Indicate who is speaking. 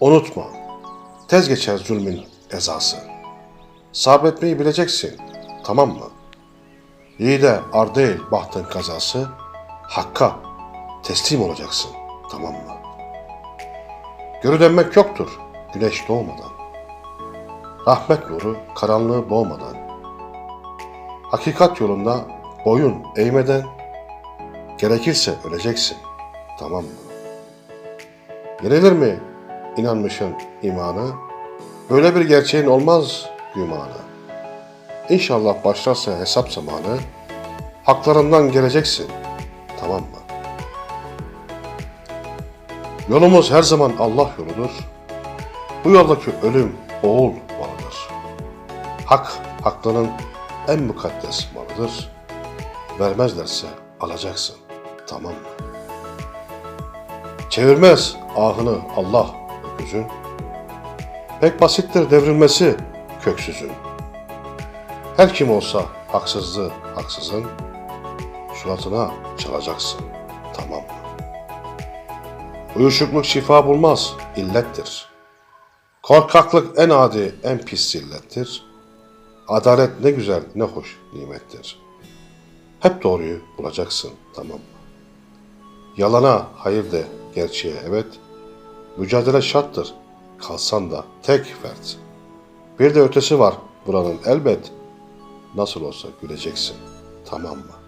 Speaker 1: Unutma, tez geçer zulmün ezası. Sabretmeyi bileceksin, tamam mı? İyi de ar değil bahtın kazası, Hakka teslim olacaksın, tamam mı? Görü dönmek yoktur güneş doğmadan. Rahmet nuru karanlığı boğmadan. Hakikat yolunda boyun eğmeden, gerekirse öleceksin, tamam mı? Yenilir mi inanmışın imanı? Böyle bir gerçeğin olmaz gümanı. İnşallah başlarsa hesap zamanı, haklarından geleceksin, tamam mı? Yolumuz her zaman Allah yoludur. Bu yoldaki ölüm oğul malıdır. Hak, haklının en mukaddes malıdır. Vermezlerse alacaksın, tamam mı? Çevirmez ahını Allah öküzün. Pek basittir devrilmesi köksüzün. Her kim olsa haksızlığı haksızın, suratına çalacaksın, tamam mı? Uyuşukluk şifa bulmaz, illettir. Korkaklık en adi, en pis illettir. Adalet ne güzel, ne hoş nimettir. Hep doğruyu bulacaksın, tamam mı? Yalana hayır de, gerçeğe evet. Mücadele şarttır. Kalsan da tek fert. Bir de ötesi var buranın elbet. Nasıl olsa güleceksin. Tamam mı?